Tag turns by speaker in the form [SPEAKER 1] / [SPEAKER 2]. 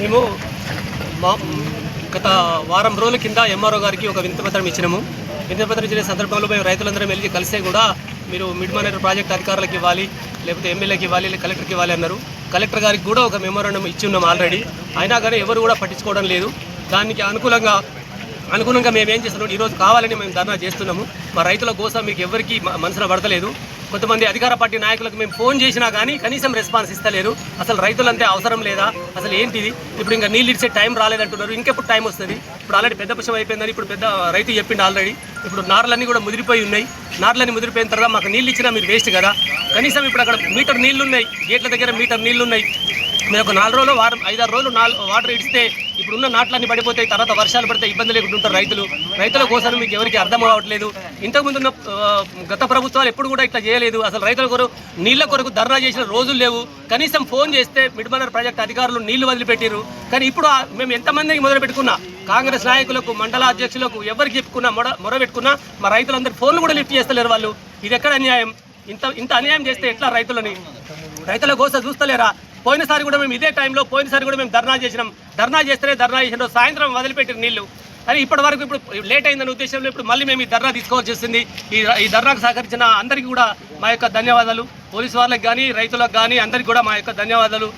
[SPEAKER 1] మేము మా గత వారం రోజుల కింద ఎంఆర్ఓ గారికి ఒక వినతిపత్రం ఇచ్చినాము. వినతిపత్రం ఇచ్చిన సందర్భంలో మేము రైతులందరం వెళ్ళి కలిసే కూడా మీరు మిడ్ మానేటర్ ప్రాజెక్ట్ అధికారులకు ఇవ్వాలి లేకపోతే ఎమ్మెల్యేకి ఇవ్వాలి లేదా కలెక్టర్కి ఇవ్వాలి అన్నారు. కలెక్టర్ గారికి కూడా ఒక మెమోరాండం ఇచ్చి ఉన్నాం ఆల్రెడీ. అయినా కానీ ఎవరు కూడా పట్టించుకోవడం లేదు. దానికి అనుకూలంగా అనుగుణంగా మేము ఏం చేస్తున్నాం? ఈరోజు కావాలని మేము ధర్నా చేస్తున్నాము. మా రైతుల కోసం మీకు ఎవరికి మనసులో పడతలేదు. కొంతమంది అధికార పార్టీ నాయకులకు మేము ఫోన్ చేసినా కానీ కనీసం రెస్పాన్స్ ఇస్తలేరు. అసలు రైతులంతే అవసరం లేదా? అసలు ఏంటిది? ఇప్పుడు ఇంకా నీళ్ళు ఇచ్చే టైం రాలేదంటున్నారు. ఇంకెప్పుడు టైం వస్తుంది? ఇప్పుడు ఆల్రెడీ పెద్ద పుష్పం అయిపోయిందని ఇప్పుడు పెద్ద రైతు చెప్పిండు ఆల్రెడీ. ఇప్పుడు నార్లన్నీ కూడా ముదిరిపోయి ఉన్నాయి. నార్లన్నీ ముదిరిపోయిన తర్వాత మాకు నీళ్ళు ఇచ్చినా మీరు వేస్ట్ కదా? కనీసం ఇప్పుడు అక్కడ మీటర్ నీళ్ళు ఉన్నాయి గేట్ల దగ్గర మీటర్ నీళ్ళున్నాయి. మీరు ఒక నాలుగు రోజులు వారం ఐదారు రోజులు నాలుగు వాటర్ ఇడిస్తే ఇప్పుడున్న నాట్లన్నీ పడిపోతాయి తర్వాత వర్షాలు పడితే ఇబ్బంది లేకుండా ఉంటారు రైతులు. రైతుల కోసం మీకు ఎవరికి అర్థం కావట్లేదు ఇంతకుముందు ఉన్న గత ప్రభుత్వాలు ఎప్పుడు కూడా ఇట్లా చేయలేదు. అసలు రైతుల కొరకు నీళ్ళ కొరకు ధర్నా చేసిన రోజులు లేవు. కనీసం ఫోన్ చేస్తే మిడ్మనర్ ప్రాజెక్ట్ అధికారులు నీళ్ళు వదిలిపెట్టారు కానీ ఇప్పుడు మేము ఎంతమందికి మొదలు పెట్టుకున్నా కాంగ్రెస్ నాయకులకు మండల అధ్యక్షులకు ఎవరికి చెప్పుకున్నా మొర మొరబెట్టుకున్నా మా రైతులందరూ ఫోన్లు కూడా లిఫ్ట్ చేస్తలేరు వాళ్ళు. ఇది ఎక్కడ అన్యాయం? ఇంత ఇంత అన్యాయం చేస్తే ఎట్లా రైతులని? రైతుల కోసం చూస్తలేరా? పోయినసారి కూడా మేము ఇదే టైంలో పోయినసారి కూడా మేము ధర్నా చేసినాం. ధర్నా చేస్తేనే ధర్నా చేసిన. సాయంత్రం వదిలిపెట్టిన నీళ్ళు. కానీ ఇప్పటి వరకు ఇప్పుడు లేట్ అయిందనే ఉద్దేశంలో ఇప్పుడు మళ్ళీ మేము ఈ ధర్నా తీసుకోవాల్సి వస్తుంది. ఈ ఈ ధర్నాకు సహకరించిన అందరికీ కూడా మా యొక్క ధన్యవాదాలు. పోలీసు వాళ్ళకి కానీ రైతులకు కానీ అందరికీ కూడా మా యొక్క ధన్యవాదాలు.